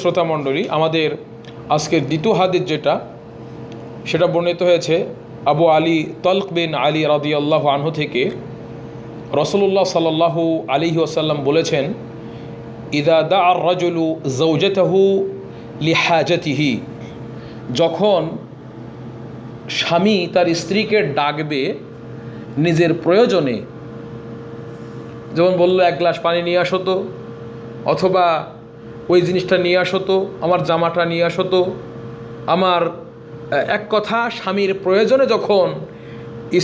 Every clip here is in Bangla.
শ্রোতা মণ্ডলী, আমাদের আজকের দ্বিতীয় হাদিস যেটা, সেটা বর্ণিত হয়েছে আবু আলী তলক বিন আলী রাদিয়াল্লাহু আনহু থেকে। রসুল্লাহ সাল্লাল্লাহু আলী ওসাল্লাম বলেছেন, ইদা দা আর রাজুলু জৌজতাহু লিহাজাতিহি। যখন স্বামী তার স্ত্রীকে ডাকবে নিজের প্রয়োজনে যেমন বলল, এক গ্লাস পানি নিয়ে আসো তো। অথবা ওই জিনিসটা নিয়ে আসো তো, আমার জামাটা নিয়ে আসো তো। আমার এক কথা, স্বামীর প্রয়োজনে যখন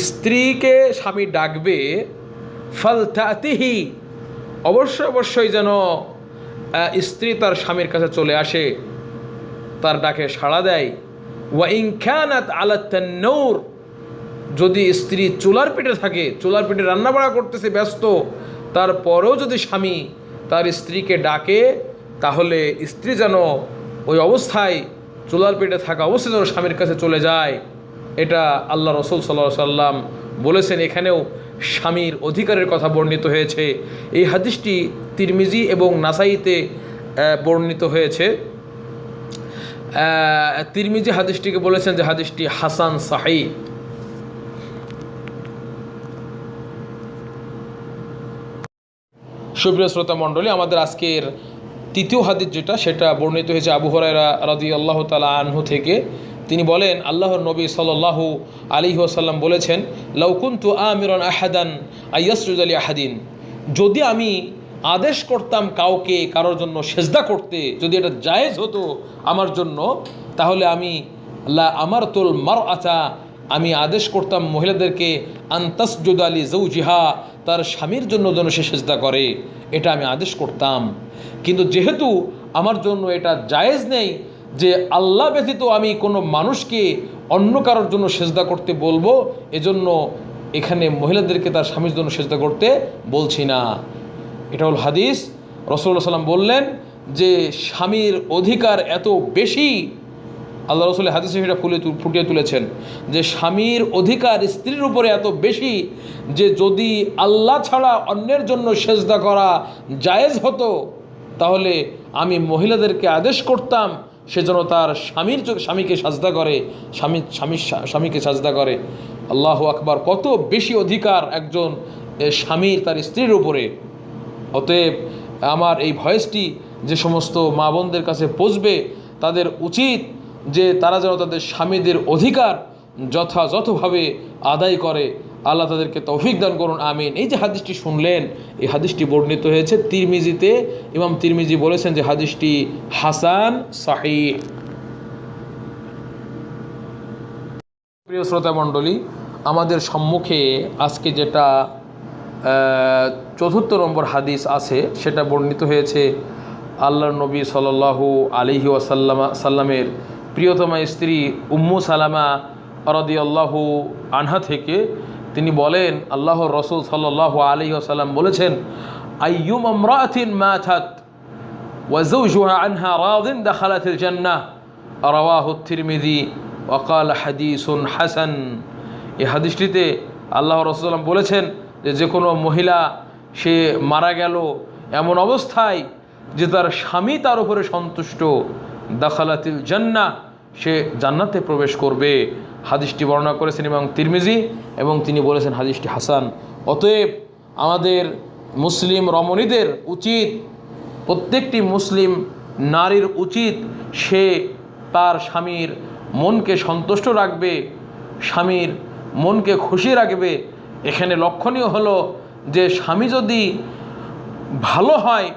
স্ত্রীকে স্বামী ডাকবে ফালতাতিহি অবশ্যই অবশ্যই যেন স্ত্রী তার স্বামীর কাছে চলে আসে, তার ডাকে সাড়া দেয়। ওয়া ইনখানাত আলাত্তান্নৌর যদি স্ত্রী চুলার পেটে থাকে, চুলার পেটে রান্নাবাড়া করতেছে, ব্যস্ত, তারপরেও যদি স্বামী তার স্ত্রীকে ডাকে তাহলে স্ত্রী যেন ওই অবস্থায় চুলার পেটে থাকা অবস্থায় যেন স্বামীর কাছে চলে যায়, এটা আল্লাহ রসুল সাল্লাহ সাল্লাম বলেছেন। এখানেও স্বামীর অধিকারের কথা বর্ণিত হয়েছে। এই হাদিসটি তিরমিজি এবং নাসাইতে বর্ণিত হয়েছে। তিরমিজি হাদিসটিকে বলেছেন যে হাদিসটি হাসান সাহি। সুপ্রিয় শ্রোতা মণ্ডলী, আমাদের আজকের তৃতীয় হাদিস যেটা, সেটা বর্ণিত হয়েছে আবু হরাইরা রাদি আল্লাহ তালা আনহু থেকে। তিনি বলেন, আল্লাহর নবী সাল্লাল্লাহু আলী ওসাল্লাম বলেছেন লৌকুন্তু আমিরন আহাদান আয়াসরুদ আলী আহাদিন। যদি আমি আদেশ করতাম কাউকে কারোর জন্য সেজদা করতে, যদি এটা জায়েজ হতো আমার জন্য, তাহলে আমি, লা আমার তোল মার আচা আমি আদেশ করতাম মহিলাদেরকে, আন্তাসজুদ আলী জৌজিহা তার স্বামীর জন্য যেন সে সেজদা করে। এটা আমি আদেশ করতাম। কিন্তু যেহেতু আমার জন্য এটা জায়েজ নেই যে আল্লাহ ব্যতীত আমি কোনো মানুষকে অন্য কারোর জন্য সেজদা করতে বলব, এজন্য এখানে মহিলাদেরকে তার স্বামীর জন্য সেজদা করতে বলছি না। এটা হল হাদিস। রসুল্লাহ সাল্লাম বললেন যে, স্বামীর অধিকার এত বেশি আল্লাহ রসুল হাদিসে সেটা ফুলে ফুটিয়ে তুলেছেন যে স্বামীর অধিকার স্ত্রীর উপরে এত বেশি যে যদি আল্লাহ ছাড়া অন্যের জন্য সেজদা করা জায়েজ হতো, তাহলে আমি মহিলাদেরকে আদেশ করতাম সে যেন তার স্বামীর স্বামীকে সাজদা করে, স্বামী স্বামীর স্বামীকে সাজদা করে। আল্লাহ আকবার, কত বেশি অধিকার একজন স্বামীর তার স্ত্রীর উপরে। অতএব আমার এই ভয়েসটি যে সমস্ত মা বোনদের কাছে পৌঁছবে, তাদের উচিত যে তারা যেন তাদের স্বামীদের অধিকার যথাযথভাবে আদায় করে, আল্লাহ তাদেরকে তৌফিক দান করুন, আমিন। এই যে হাদিসটি শুনলেন, এই হাদিসটি বর্ণিত হয়েছে তিরমিজিতে। ইমাম তিরমিজি বলেছেন যে হাদিসটি হাসান প্রিয় শ্রোতা মণ্ডলী, আমাদের সম্মুখে আজকে যেটা চতুর্থ নম্বর হাদিস আছে, সেটা বর্ণিত হয়েছে আল্লাহর নবী সাল্লাল্লাহু আলিহি ওয়াসাল্লামা, সাল্লামের প্রিয়তম স্ত্রী উম্মু সালামা রদিয়াল্লাহু আনহা থেকে তিনি বলেন আল্লাহ রসুল সাল্লাহ আলী আসালাম বলেছেন আনহা জান্নাহ। ওয়াকাল হাসান। এই হাদিসটিতে আল্লাহ রসুলাম বলেছেন যে যে কোনো মহিলা, সে মারা গেল এমন অবস্থায় যে তার স্বামী তার উপরে সন্তুষ্ট। দাখালাতিল জান্না, সে জান্নাতে প্রবেশ করবে। হাদিসটি বর্ণনা করেছেন এবং তিরমিজি এবং তিনি বলেছেন হাদিসটি হাসান। অতএব আমাদের মুসলিম রমণীদের উচিত, প্রত্যেকটি মুসলিম নারীর উচিত, সে তার স্বামীর মনকে সন্তুষ্ট রাখবে, স্বামীর মনকে খুশি রাখবে। এখানে লক্ষণীয় হলো যে স্বামী যদি ভালো হয়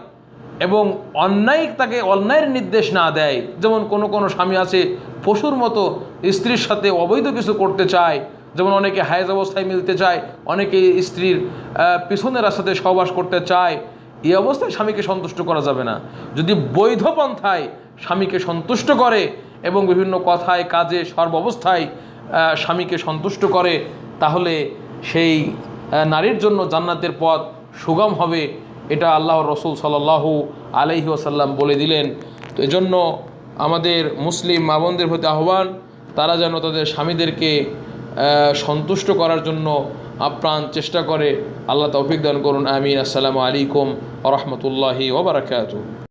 এবং অন্যায় তাকে অন্যায়ের নির্দেশ না দেয়। যেমন কোনো কোনো স্বামী আছে, পশুর মতো স্ত্রীর সাথে অবৈধ কিছু করতে চায়, যেমন অনেকে হায়েজ অবস্থায় মিলতে চায়, অনেকে স্ত্রীর পিছনের রাস্তাতে সহবাস করতে চায়, এই অবস্থায় স্বামীকে সন্তুষ্ট করা যাবে না। যদি বৈধ পন্থায় স্বামীকে সন্তুষ্ট করে এবং বিভিন্ন কথায়, কাজে সর্বাবস্থায় স্বামীকে সন্তুষ্ট করে, তাহলে সেই নারীর জন্য জান্নাতের পথ সুগম হবে। এটা আল্লাহ রসুল সাল্লাহু আলহি ওসাল্লাম বলে দিলেন। তো এজন্য আমাদের মুসলিম মা বোনদের প্রতি আহ্বান, তারা যেন তাদের স্বামীদেরকে সন্তুষ্ট করার জন্য আপ্রাণ চেষ্টা করে। আল্লাহ তৌফিক দান করুন। আমিন। আসসালামু আলাইকুম রহমতুল্লাহি ওবরাকাতু